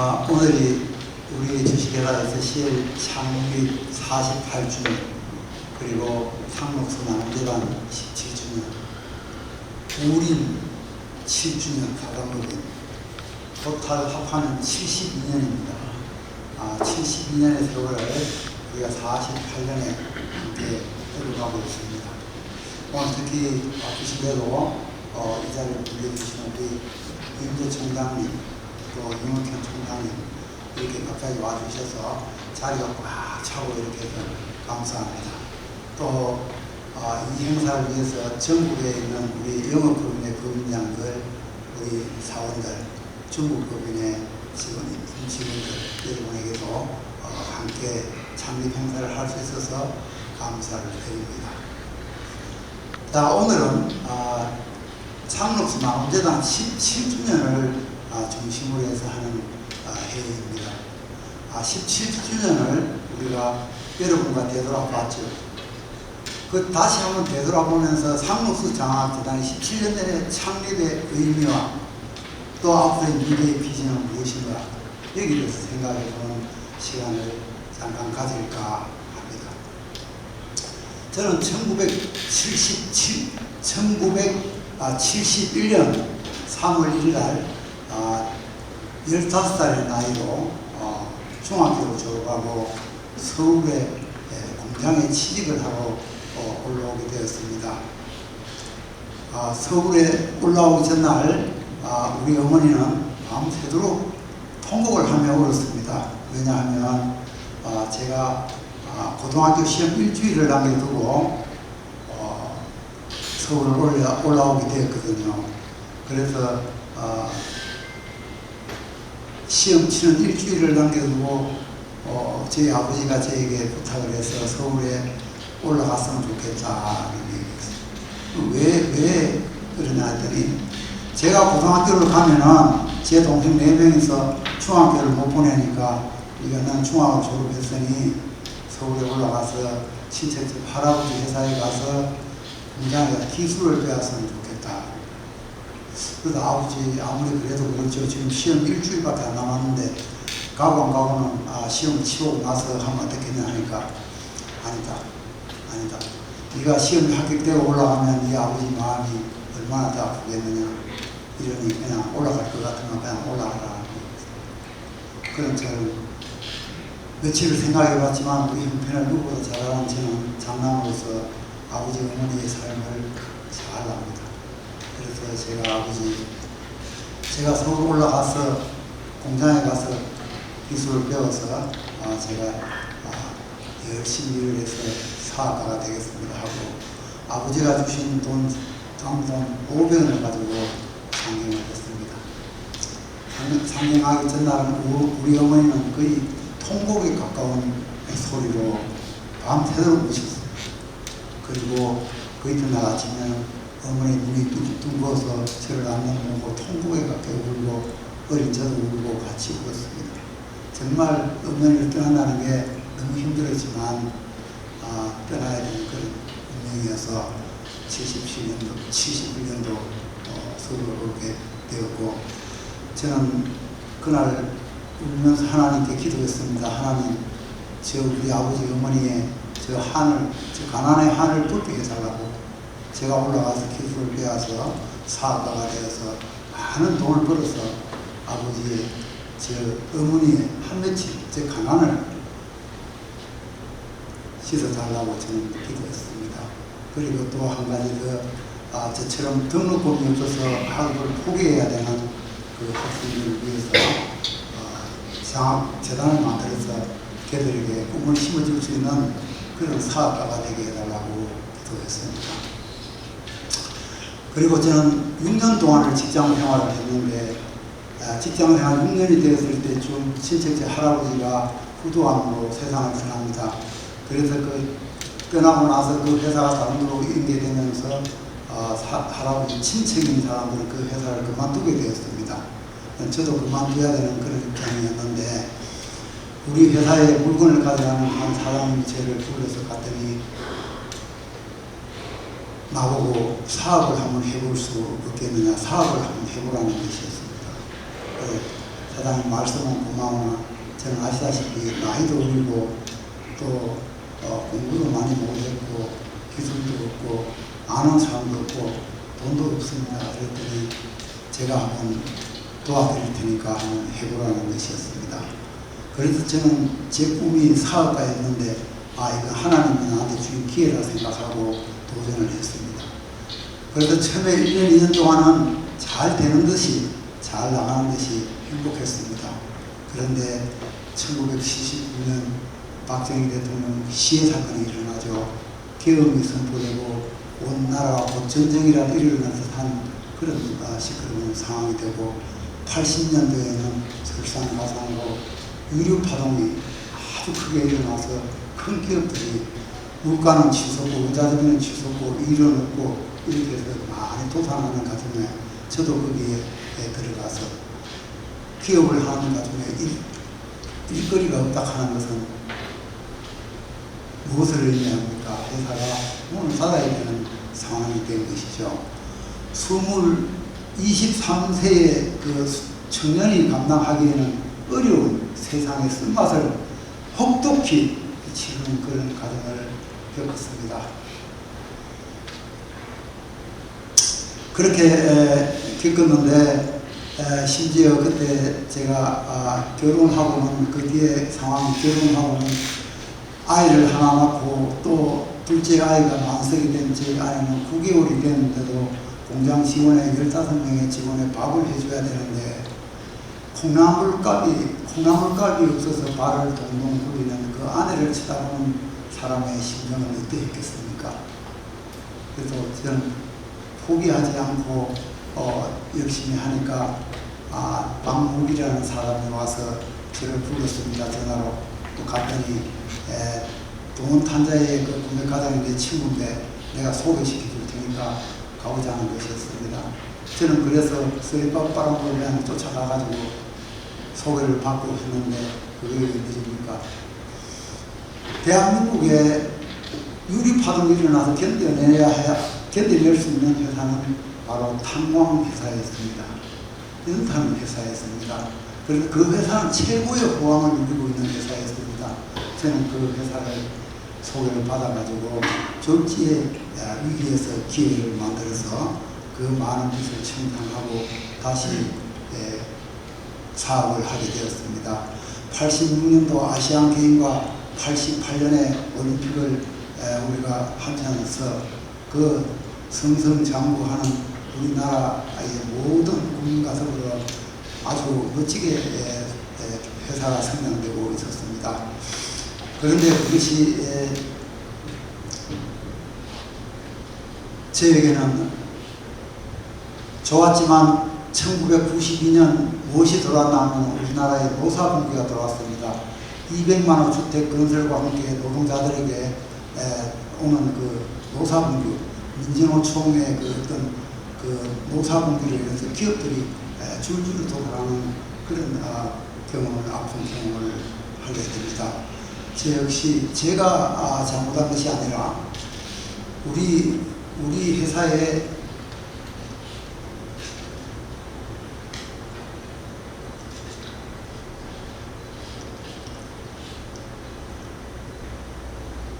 아, 오늘이 우리 주식회사에서 시일 창립 48주년 그리고 상록수 나눔재단 17주년 우린 7주년 가감록인 토탈 합하면 72년입니다. 아, 72년의 세월을 우리가 48년에 함께 흘러가고 있습니다. 오늘 특히 바쁘신데도 어, 이 자리를 빌려주신 우리 윤재 총장님 또 윤옥현 총장님 이렇게 갑자기 와주셔서 자리가 꽉 차고 이렇게 해서 감사합니다. 또 어, 이 행사를 위해서 전국에 있는 우리 영업법인의 법인장들, 우리 사원들, 중국법인의 직원, 임직원들 여러분에게도 어, 함께 창립 행사를 할 수 있어서 감사를 드립니다. 자, 오늘은 아, 창록수 나눔재단 17주년을 아, 중심으로 해서 하는 아, 회의입니다. 아, 17주년을 우리가 여러분과 되돌아 봤죠. 그 다시 한번 되돌아보면서 상록수 장학재단이 17년 전에 창립의 의미와 또 앞으로의 미래의 비전은 무엇인가 여기에 대해서 생각해 보는 시간을 잠깐 가질까 합니다. 저는 1977, 1971년 3월 1일 날 아, 15살의 나이로 어, 중학교를 졸업하고 서울에 예, 공장에 취직을 하고 어, 올라오게 되었습니다. 아, 서울에 올라오기 전날 아, 우리 어머니는 밤새도록 통곡을 하며 울었습니다. 왜냐하면 아, 제가 아, 고등학교 시험 일주일을 남겨두고 어, 서울을 올라, 올라오게 되었거든요. 그래서 어, 시험 치는 일주일을 남겨두고 어, 저희 아버지가 저에게 부탁을 해서 서울에 올라갔으면 얘기였어요. 왜, 왜 그러냐 했더니 제가 고등학교를 가면은 제 동생 네 명이서 중학교를 못 보내니까 이거 난 중학을 졸업했으니 서울에 올라가서 친척집 할아버지 회사에 가서 공장에 기술을 좋겠다. 그래서 아버지 아무리 그래도 그렇죠. 지금 시험 일주일밖에 안 남았는데 가고 안 가고는 아, 시험 치고 나서 하면 어떻겠냐 하니까 아니다. 아니다. 네가 시험 합격되고 올라가면 네 아버지 마음이 얼마나 더 아프겠느냐. 이러니 그냥 올라갈 것 같으면 그냥 올라가라. 그런 저는 며칠을 생각해 봤지만 우리 형편을 누구보다 잘 아는 저는 장남으로서 아버지 어머니의 삶을 잘 압니다. 그래서 제가 아버지 제가 서울 올라가서 공장에 가서 기술을 배워서 아, 제가 아, 열심히 일을 해서 사업가가 되겠습니다 하고 아버지가 주신 돈, 장돈 500원을 가지고 상경을 했습니다. 상- 상경하기 전날은 우- 우리 어머니는 거의 통곡에 가까운 소리로 밤새도록 우셨어요. 그리고 그 이튿날 아침에 어머니 눈이 부어서 저를 안는 보고 통곡에 가까이 울고 어린 저도 울고 같이 울었습니다. 정말 어머니를 떠난다는 게 너무 힘들었지만 아, 떠나야 되는 그런 운명이어서 77년도, 71년도 어, 서울로 오게 되었고 저는 그날 울면서 하나님께 기도했습니다. 하나님, 저 우리 아버지 어머니의 저 한을, 저 가난의 한을 뚫게 해달라고 제가 올라가서 기술을 배워서 사업가가 되어서 많은 돈을 벌어서 아버지의 저 어머니의 한 며칠 저 가난을 씻어달라고 저는 기도했습니다. 그리고 또 한 가지 더, 아, 저처럼 등록금이 없어서 학업을 포기해야 되는 그 학생들을 위해서 어, 재단을 만들어서 걔들에게 꿈을 심어줄 수 있는 그런 사업가가 되게 해달라고 기도했습니다. 그리고 저는 6년 동안을 직장 생활을 했는데 아, 직장 생활 6년이 되었을 때쯤 친척제 할아버지가 후두암으로 세상을 떠납니다. 그래서 그 떠나고 나서 그 회사가 데로 인계되면서 어, 사- 할아버지 친척인 사람들은 그 회사를 그만두게 되었습니다. 저도 그만둬야 되는 그런 입장이었는데 우리 회사에 물건을 가져가는 한 사람이 저를 불러서 갔더니 나보고 사업을 한번 해볼 수 없겠느냐 사업을 한번 해보라는 것이었습니다. 그 사장님 말씀은 고마우나 저는 아시다시피 나이도 어리고 또 어, 공부도 많이 못했고 기술도 없고 아는 사람도 없고 돈도 없습니다. 그랬더니 제가 한번 도와드릴 테니까 한번 해보라는 것이었습니다. 그래서 저는 제 꿈이 사업가였는데 아 이거 하나님이 나한테 주신 기회라 생각하고 도전을 했습니다. 그래서 처음에 1년, 2년 동안은 잘 되는 듯이 잘 나가는 듯이 행복했습니다. 그런데 1979년 박정희 대통령 시해 사건이 일어나죠. 계엄이 선포되고 온 나라가 곧 전쟁이라 일어날 듯한 그런 아, 시끄러운 상황이 되고 80년도에는 설상가상으로 유류 파동이 아주 크게 일어나서 큰 기업들이 물가는 치솟고 의자재는 치솟고 일은 없고 이렇게 해서 많이 도산하는 과정에 저도 거기에 들어가서 기업을 하는 과정에 일, 일거리가 없다 하는 것은 무엇을 의미합니까? 회사가 문을 닫아야 되는 상황이 된 것이죠. 20, 23세의 그 청년이 감당하기에는 어려운 세상의 쓴맛을 혹독히 치르는 그런 과정을 겪었습니다. 그렇게 에, 겪었는데 에, 심지어 그때 제가 아, 결혼하고는 그 뒤에 상황 결혼하고는 아이를 하나 낳고 또 둘째 아이가 만석이 된 제 아이는 9개월이 됐는데도 공장 직원에 15명의 직원에 밥을 해줘야 되는데 콩나물값이 콩나물값이 없어서 발을 동동 굴리는 그 아내를 쳐다보는 사람의 심정은 어떠했겠습니까? 그래서 저는 포기하지 않고 어, 열심히 하니까 아, 박무기라는 사람이 와서 저를 불렀습니다 전화로 또 갔더니 에, 동원 탄자의 그 가장이 내 친구인데 내가 소개시켜 줄 테니까 가보자 하는 것이었습니다. 저는 그래서 서해바바람을 그냥 쫓아가가지고 소개를 받고 했는데 그게 웬일입니까? 대한민국에 유리파동이 일어나서 견뎌내야 해야, 견뎌낼 수 있는 회사는 바로 탄광 회사였습니다. 연탄 회사였습니다. 그래서 그 회사는 최고의 호황을 누리고 있는 회사였습니다. 저는 그 회사를 소개를 받아가지고 졸지의 위기에서 기회를 만들어서 그 많은 빚을 청산하고 다시 예, 사업을 하게 되었습니다. 86년도 아시안 게임과 88년에 올림픽을 에, 우리가 하면서 그 승승장구하는 우리나라의 모든 국민과 더불어 아주 멋지게 회사가 성장되고 있었습니다. 그런데 그것이 에, 저에게는 좋았지만 1992년 무엇이 들어왔나 하면 우리나라에 노사분기가 들어왔습니다. 200만 원 주택 건설과 함께 노동자들에게 에, 오는 그 노사분규, 민진호총의 그 어떤 그 노사분규를 위해서 기업들이 에, 줄줄 도달하는 그런 아, 경험을, 아픈 경험을 하게 됩니다. 저 역시 제가 아, 잘못한 것이 아니라 우리 우리 회사에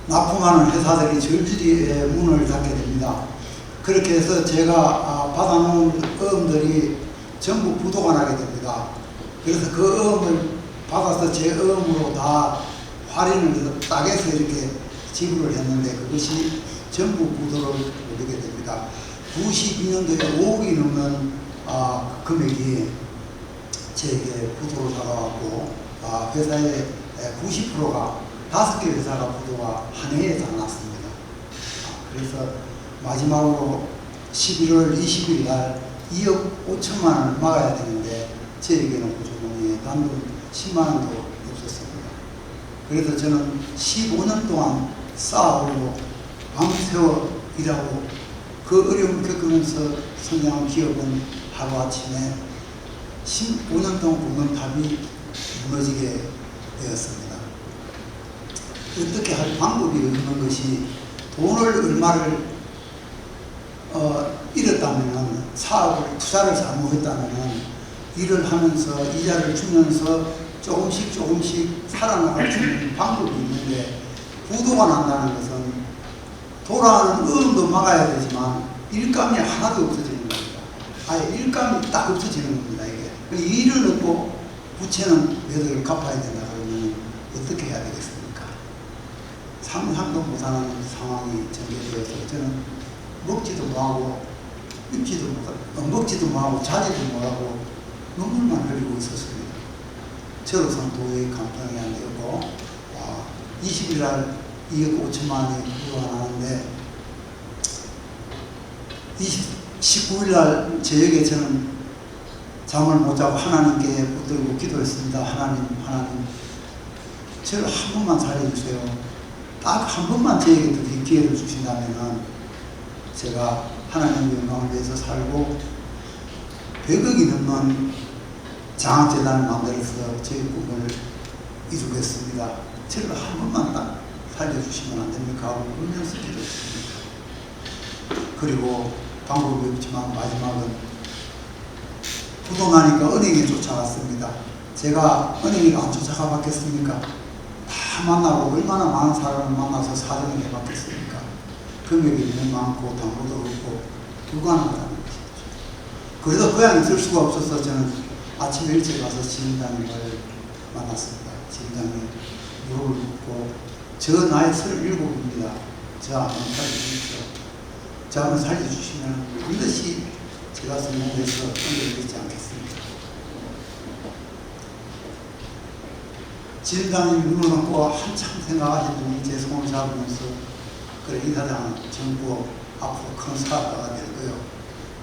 납품하는 회사들이 절실히 에, 문을 닫게 됩니다. 그렇게 해서 제가 아, 받아놓은 어음들이 전부 부도가 나게 됩니다. 그래서 그 어음을 받아서 제 어음으로 다 할인을 해서 이렇게 지불을 했는데 그것이 전부 부도를 오르게 됩니다. 92년도에 5억이 넘는 아, 금액이 제게 부도로 다가왔고 아, 회사의 90%가 다섯 개 회사가 부도가 한 해에 다 났습니다. 아, 그래서 마지막으로 11월 20일 날 2억 5천만 원을 막아야 되는데 저에게는 구조금이 단돈 10만 원도 없었습니다. 그래서 저는 15년 동안 쌓아오고 밤새워 일하고 그 어려움을 겪으면서 성장한 기업은 하루아침에 15년 동안 굶은 밥이 무너지게 되었습니다. 어떻게 할 방법이 없는 것이 돈을 얼마를 어, 잃었다면 사업을 투자를 잘못했다면 일을 하면서 이자를 주면서 조금씩 조금씩 살아나갈 수 있는 방법이 있는데 부도가 난다는 것은 돌아가는 어음도 막아야 되지만 일감이 하나도 없어지는 겁니다. 아예 일감이 딱 없어지는 겁니다. 이게 그 일을 얻고 부채는 몇을 갚아야 된다 그러면 어떻게 해야 되겠습니까? 상상도 못하는 상황이 전개되어서 저는 먹지도 못하고 입지도 못하고 어, 먹지도 못하고 자지도 못하고 눈물만 흘리고 있었습니다. 저로서는 도저히 감당이 안 되고 아, 20일 날 2억 5천만 원이 부도가 나는데 20, 19일 날 저녁에 저는 잠을 못 자고 하나님께 붙들고 기도했습니다. 하나님, 하나님, 저를 한 번만 살려주세요. 딱 한 번만 저에게 더 기회를 주신다면 제가 하나님의 영광을 위해서 살고 100억이 넘는 장학재단을 만들어서 제 꿈을 이루겠습니다. 저를 한 번만 딱 살려주시면 안 됩니까? 하고 울면서 기도했습니다. 그리고 방법이 없지만 마지막은 부도나니까 은행에 쫓아갔습니다. 제가 은행에 안 쫓아가 봤겠습니까? 다 만나고 얼마나 많은 사람을 만나서 사정을 해봤겠습니까? 금액이 너무 많고 담보도 없고 불가능하다는 것이죠. 그래도 고향에 있을 수가 없어서 저는 아침에 일찍 가서 지인장님을 만났습니다. 지인장님 무릎을 꿇고 저 나이 37입니다. 저 한번 살려주십시오. 저 한번 살려주시면 반드시 제가 성공해서 건드리지 않겠습니다. 지인장님 눈을 감고 한참 생각하시더니 제 손을 잡으면서 그래 이 사장 정부 앞으로 큰 사업가가 될 거요.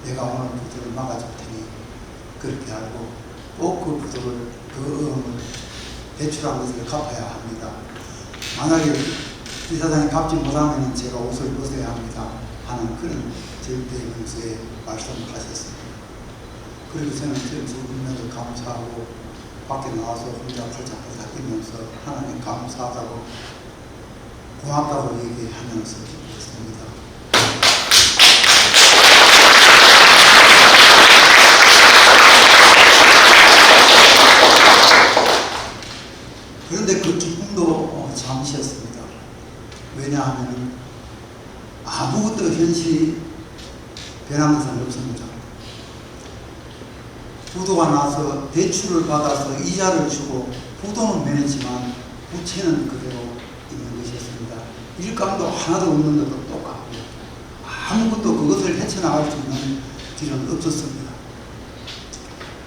내가 오늘 부도를 막아줄 테니 그렇게 알고 꼭 그 부도를 그 어음을 대출한 것을 갚아야 합니다. 만약에 이 사장이 갚지 못하면 제가 옷을 벗어야 합니다. 하는 그런 절대명세에 말씀을 하셨습니다. 그리고 저는 저를 울면서 감사하고 밖에 나와서 혼자 팔짝팔짝 뛰면서 하나님 감사하다고 고맙다고 얘기하면서 기도했습니다. 그런데 그 기쁨도 어, 잠시였습니다. 왜냐하면 아무것도 현실이 변하는 사람이 없습니다. 부도가 나서 대출을 받아서 이자를 주고 부도는 면했지만 부채는 그대로 있는 것이었습니다. 일감도 하나도 없는 것도 똑같고 아무것도 그것을 헤쳐나갈 수 있는 길은 없었습니다.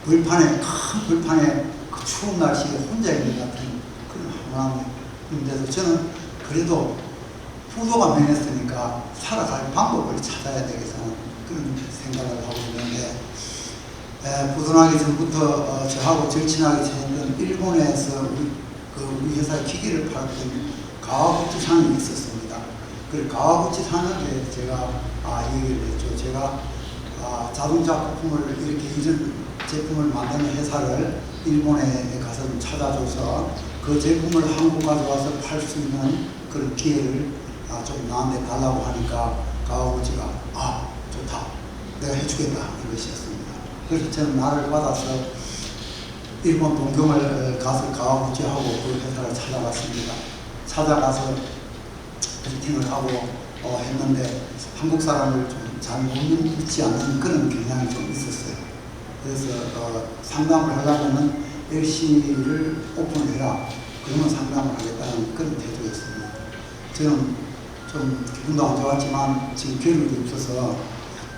벌판에 큰 벌판에 그 추운 날씨에 혼자 있는 것 같은 그런 황홀함인데도 저는 그래도 부도가 면했으니까 살아갈 방법을 찾아야 되겠다는 그런 생각을 하고 있는데 에, 부도나기 전부터 어, 저하고 절친하게 지냈던 일본에서 우리, 그 우리 회사 기계를 팔았던 가와구치 산이 있었습니다. 그 가와구치산을 제가 아, 얘기를 했죠. 제가 아, 자동차 부품을 이렇게 이전 제품을 만드는 회사를 일본에 가서 좀 찾아줘서 그 제품을 한국 가져와서 팔 수 있는 그런 기회를 아, 좀 나한테 달라고 하니까 가와구치가 아 좋다 내가 해주겠다 이것이었습니다. 그래서 저는 나를 받아서 일본 동경을 가서 가와구치하고 그 회사를 찾아갔습니다. 찾아가서 미팅을 하고 어, 했는데 한국 사람을 좀잘 믿지 않는 그런 경향이 좀 있었어요. 그래서 어, 상담을 하려면은 LC를 오픈해라. 그러면 상담을 하겠다는 그런 태도였습니다. 저는 좀 기분도 안 좋았지만 지금 결국이 없어서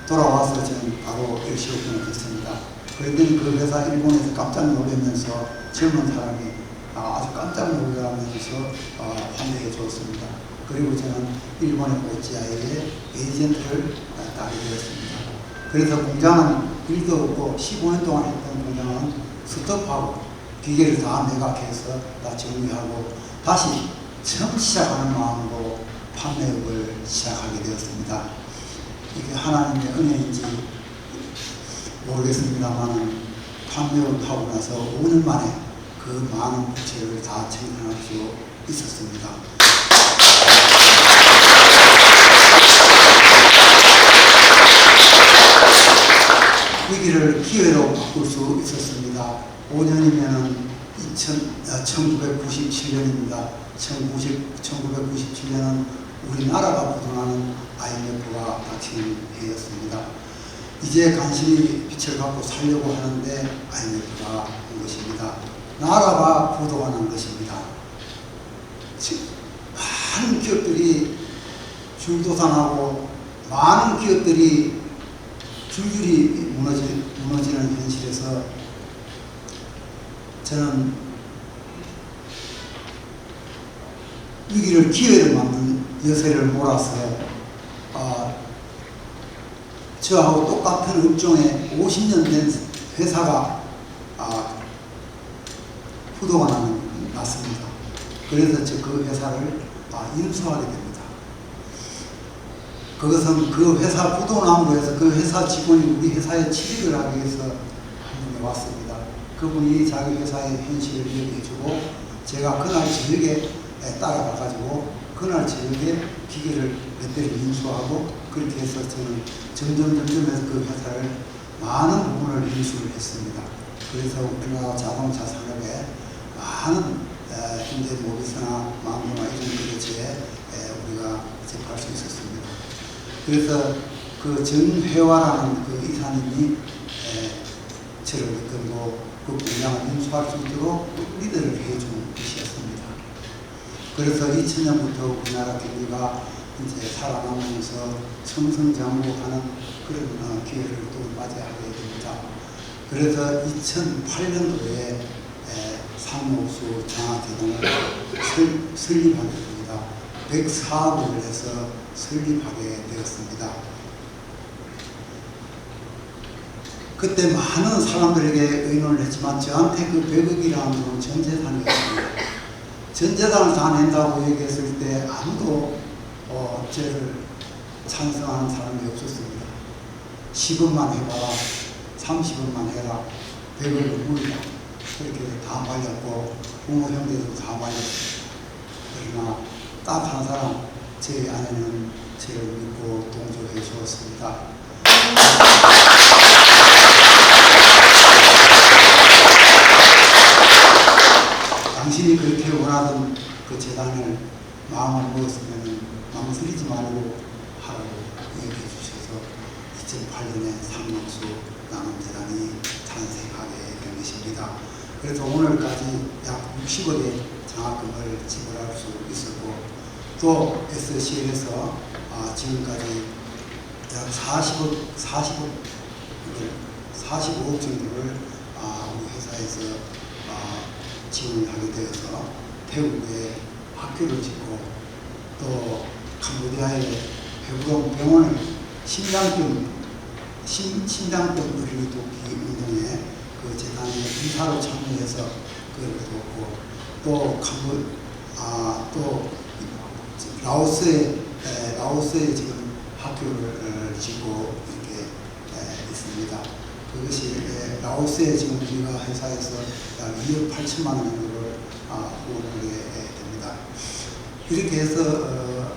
돌아와서 저는 바로 LC 오픈을 했습니다. 그랬더니 그 회사 일본에서 깜짝 놀라면서 젊은 사람이 아, 아주 깜짝 놀라면서 어, 환대해 주었습니다. 그리고 저는 일본의 오지아의 에이전트를 어, 따게 되었습니다. 그래서 공장은 일도 없고 15년 동안 했던 공장은 스톱하고 기계를 다 매각해서 다 정리하고 다시 처음 시작하는 마음으로 판매업을 시작하게 되었습니다. 이게 하나님의 은혜인지 모르겠습니다만 판매업을 하고 나서 5년 만에 그 많은 부채를 다 청산할 수 있었습니다. 위기를 기회로 바꿀 수 있었습니다. 5년이면은 2000, 1997년입니다. 1990, 1997년은 우리나라가 부동하는 IMF가 닥치는 해였습니다. 이제 간신히 빛을 갖고 살려고 하는데 IMF가 온 것입니다. 나라가 부도하는 것입니다. 즉, 많은 기업들이 줄도산하고 많은 기업들이 줄줄이 무너지, 무너지는 현실에서 저는 위기를 기회를 만든 여세를 몰아서 어, 저하고 똑같은 업종에 50년 된 회사가 아, 부도가 나는, 났습니다. 그래서 저 그 회사를 아, 인수하게 됩니다. 그것은 그 회사 부도남으로 해서 그 회사 직원이 우리 회사에 취직을 하기 위해서 왔습니다. 그분이 자기 회사의 현실을 얘기해주고 제가 그날 저녁에 따라가가지고 그날 저녁에 기계를 몇 대를 인수하고 그렇게 해서 저는 점점 점점 해서 그 회사를 많은 부분을 인수를 했습니다. 그래서 우리나라 자동차 산업에 많은 에, 현대 모비스나 망고나 이런 것에 우리가 접할 수 있었습니다. 그래서 그 정회화라는 그 이사님이 에, 저를 이끌고 그 분량을 인수할 수 있도록 리더를 해준. 그래서 2000년부터 우리나라 경기가 이제 살아나면서 청성장구하는 그런 어, 기회를 또 맞이하게 됩니다. 그래서 2008년도에 상록수 장학재단을 설, 설립하게 됩니다. 104억을 해서 설립하게 되었습니다. 그때 많은 사람들에게 의논을 했지만 저한테 그 100억이라는 건 전 재산이었습니다. 전 재산을 다 낸다고 얘기했을 때 아무도 어, 저를 찬성하는 사람이 없었습니다. 10원만 해봐라, 30원만 해라, 100억을 물다. 그렇게 다 말렸고, 부모 형제도 다 말렸습니다. 그러나 딱 한 사람, 제 아내는 저를 믿고 동조해 주었습니다. 당신이 원하던 그 재단을 마음을 먹었으면 망설이지 말고 하라고 얘기해 주셔서 2008년에 상록수 나눔 재단이 탄생하게 된 것입니다. 그래서 오늘까지 약 60억의 장학금을 지불할 수 있었고 또 SCL에서 아, 지금까지 약 40억, 40억, 45억 정도를 아, 우리 회사에서 아, 지원을 하게 되어서 태국에 학교를 짓고 또 캄보디아에 배부동 병원을 심장병 심, 심장병 어린이 돕기 운동에 그 재단에 이사로 참여해서 그걸 돕고 또 캄보 아또 라오스에 에, 라오스에 지금 학교를 짓고 이렇게 에, 있습니다. 그것이 에, 라오스에 지금 우리가 회사에서 약 2억 8천만 원 정도 를 아, 됩니다. 이렇게 해서 어,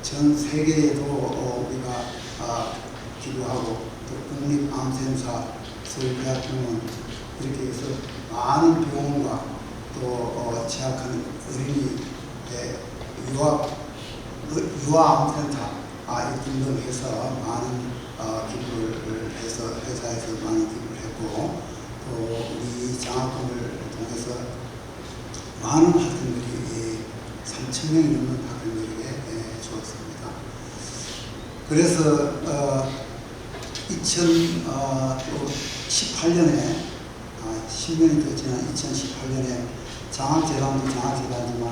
전 세계에도 어, 우리가 아, 기부하고 또 국립암센사 서울대학병원 이렇게 해서 많은 병원과 또 어, 재학하는 어린이 유아 유아암센터 아, 이 등등 해서 많은 어, 기부를 해서 회사에서 많은 기부를 했고 또 우리 장학금을 통해서 많은 학생들이 3천 명이 넘는 학생들에게 예, 주었습니다. 그래서 어, 2018년에 아, 10년이 더 지난 2018년에 장학재단도 장학재단이지만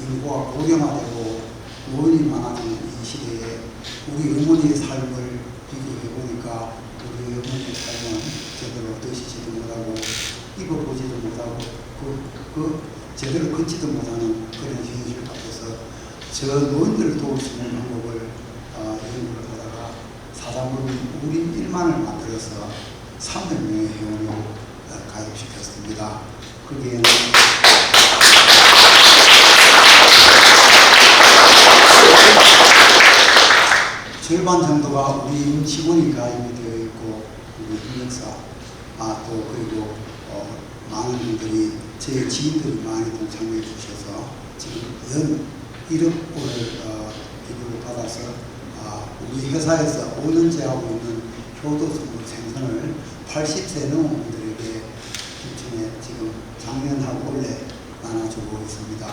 인구가 고령화되고 노인이 많아지는 이 시대에 우리 어머니의 삶을 비교해 보니까 우리 어머니의 삶은 제대로 드시지도 못하고 입어보지도 못하고 그, 그 제대로 걷지도 못하는 그런 현실 앞에서 저 노인들을 도울 수 있는 방법을 연구를 하다가 사단법인 우린 일만을 만들어서 300명의 회원으로 어, 가입시켰습니다. 거기에는 절반 정도가 우리 임직원이 가입이 되어 있고 우리 협력사 아, 또 그리고 어, 많은 분들이 제 지인들이 많이 동참해 주셔서 지금 연 1억 원을 어, 기부를 받아서 아, 우리 회사에서 5년째 하고 있는 효도수물 생선을 80세 넘은 분들에게 김천에 지금 작년하고 올해 나눠주고 있습니다.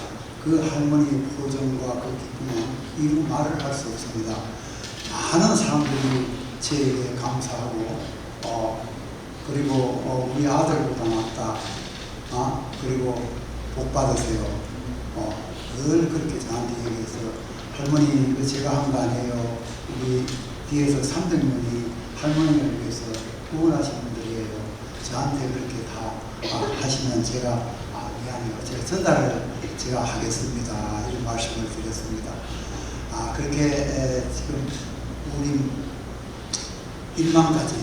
그 할머니 포정과 그 기쁨은 이루 말을 할 수 없습니다. 많은 사람들이 저에게 감사하고 어, 그리고 어, 우리 아들보다 낫다. 어, 그리고 복 받으세요. 어, 늘 그렇게 저한테 얘기해서 할머니 이거 제가 한 거 아니에요. 우리 뒤에서 300명이 할머니를 위해서 후원하신 분들이에요. 저한테 그렇게 다 아, 하시면 제가 아, 미안해요. 제가 전달을 제가 하겠습니다. 이런 말씀을 드렸습니다. 아 그렇게 에, 지금 우리 1만까지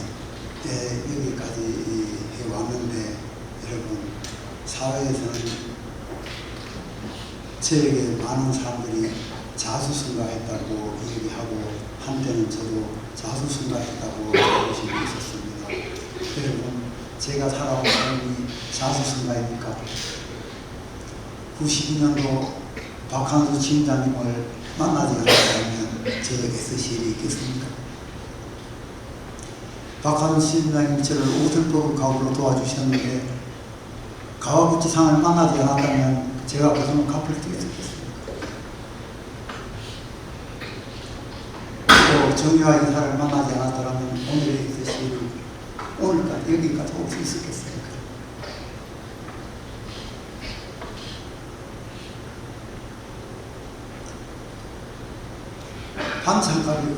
예, 여기까지 해왔는데 여러분 사회에서는 저에게 많은 사람들이 자수성가했다고 얘기하고 한때는 저도 자수성가했다고 자부심이 있었습니다. 여러분 제가 살아온 삶이 자수성가입니까? 92년도 박한수 지임장님을 만나지 않았다면 저 SCL이 있겠습니까? 박한수 지임장님 저를 오들보그 가구로 도와주셨는데 가와부치 상을 만나지 않았다면 제가 그 돈을 갚을 수 있었겠습니까? 또 정유아 이사를 만나지 않았더라면 오늘의 SCL이 오늘까지 여기까지 올 수 있었겠습니까?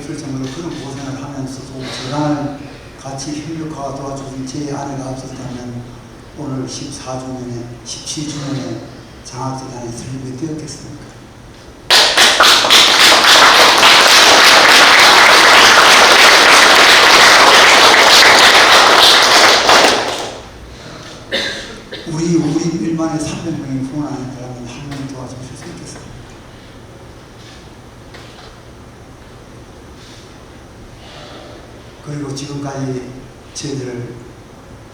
없을 정도로 그런 고생을 하면서도 저랑 같이 협력하고 도와주신 제 아내가 없었다면 오늘 14주년에 17주년에 장학재단이 설립이 되었겠습니까? 우리 우리 일만에 300명이 후원하는 사람은 한 명이 도와주실 수 있겠습니까? 그리고 지금까지 저희들을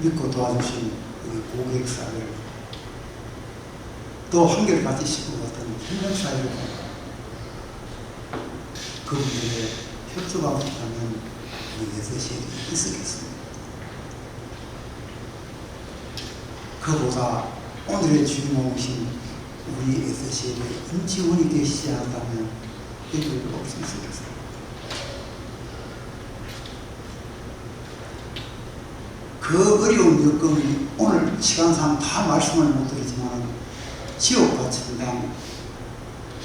믿고 도와주신 우리 고객사를 또 한결같이 싣고 갔던 협력사를 그분들의 협조가 없다면 우리 예수실이 있었겠습니다. 그보다 오늘의 주인공이신 우리 예수실에 임지훈이 계시지 않았다면 이들 있었습니다. 그 어려운 여건이 오늘 시간상 다 말씀을 못 드리지만 지옥 같은 데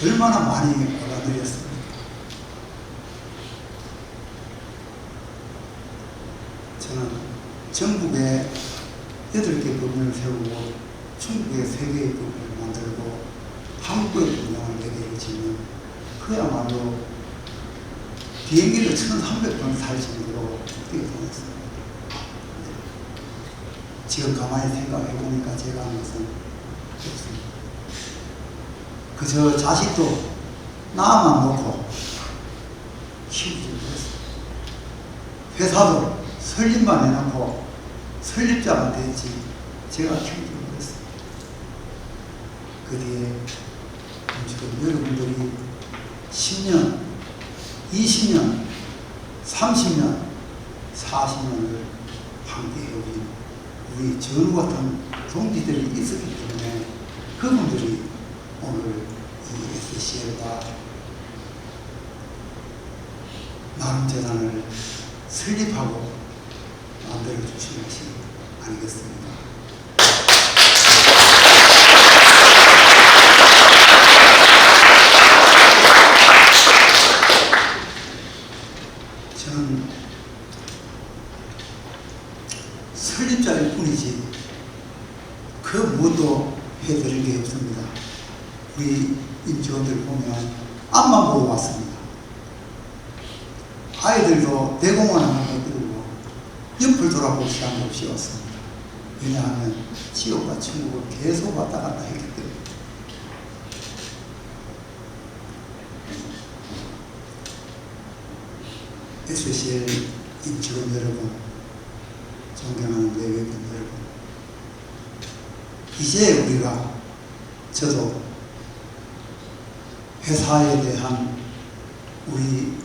얼마나 많이 올라드렸습니까? 저는 전국에 여덟 개 법인을 세우고 중국에 세 개의 법인을 만들고 한국의 분양을 네 개를 짓는 그야말로 비행기를 1,300번 탈 정도로 뛰어다녔습니다. 지금 가만히 생각해 보니까 제가 한 것은 없습니다. 그저 자식도 나만 놓고 키우지 못했어요. 회사도 설립만 해놓고 설립자가 됐지 제가 키우지 못했어요. 그 뒤에 지금 여러분들이 10년, 20년, 30년, 40년을 함께 해오신 우리 전우 같은 동지들이 있었기 때문에 그분들이 오늘 이 SCL과 나눔재단을 설립하고 만들어 주신 것이 아니겠습니까? 저는 설립자일 뿐이지 그 무엇도 해드릴 게 없습니다. 우리 임직원들 보면 앞만 보고 왔습니다. 아이들도 대공원 하는 거 그리고 옆을 돌아볼 시간도 없이 왔습니다. 왜냐하면 지옥과 천국을 계속 왔다 갔다 했기 때문에. SCL 임직원 여러분, 존경하는 내외분 여러분, 이제 우리가 저도 회사에 대한 우리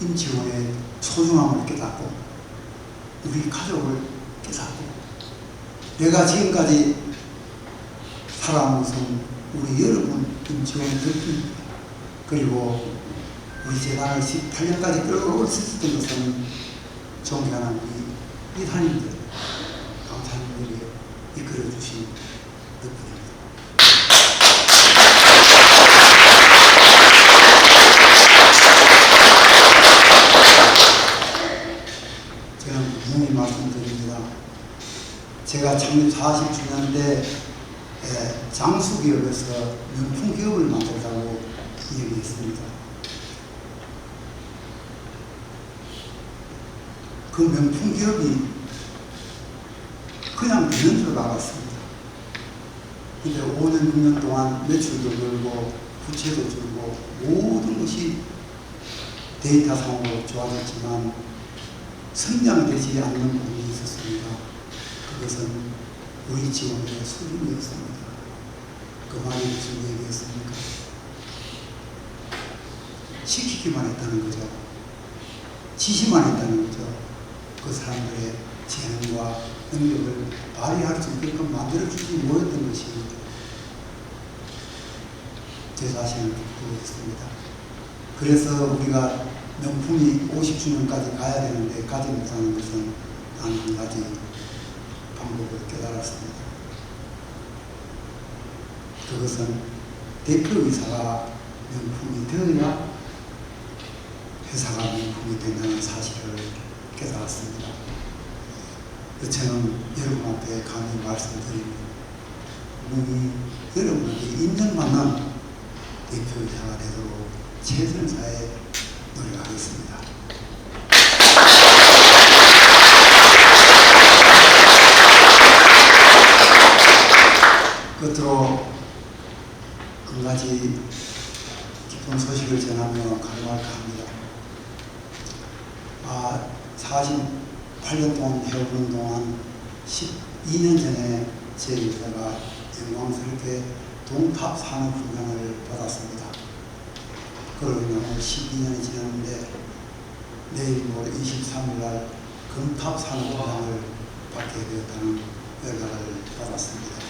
임직원의 소중함을 깨닫고 우리 가족을 깨닫고 내가 지금까지 살아오면서 우리 여러분 임직원들 그리고 우리 재단을 18년까지 끌어올 수 있었던 것은 존경하는 우리 이사님들 강사님들이 이끌어주신 덕분입니다. 제가 분명히 말씀드립니다. 제가 창립 40주년 때 에, 장수기업에서 명품 기업을 만들자고 얘기했습니다. 그 명품 기업이 그냥 되는 줄 알았습니다. 근데 5년, 6년 동안 매출도 늘고 부채도 줄고 모든 것이 데이터상으로 좋아졌지만 성장되지 않는. 그것은 우리 직원들의 수준이었습니다. 그 말이 무슨 얘기였습니까? 시키기만 했다는 거죠. 지시만 했다는 거죠. 그 사람들의 재능과 능력을 발휘할 수 있게끔 만들어주지 못했던 것이 제 자신을 부끄러웠습니다. 그래서 우리가 명품이 50주년까지 가야 되는데 가지 못하는 것은 단 한 가지 방법을 깨달았습니다. 그것은 대표이사가 명품이 되어야 회사가 명품이 된다는 사실을 깨달았습니다. 그 저는 여러분한테 감히 말씀드립니다. 분명히 여러분에게 인정받는 대표이사가 되도록 최선을 다해 노력하겠습니다. 끝으로 한 가지 기쁜 소식을 전하며 간호할까 합니다. 아, 48년 동안 해오는 동안 12년 전에 제 여자가 영광스럽게 동탑 산업훈장을 받았습니다. 그러고 나면 12년이 지났는데 내일 모레 23일 날 금탑 산업훈장을 받게 되었다는 연락을 받았습니다.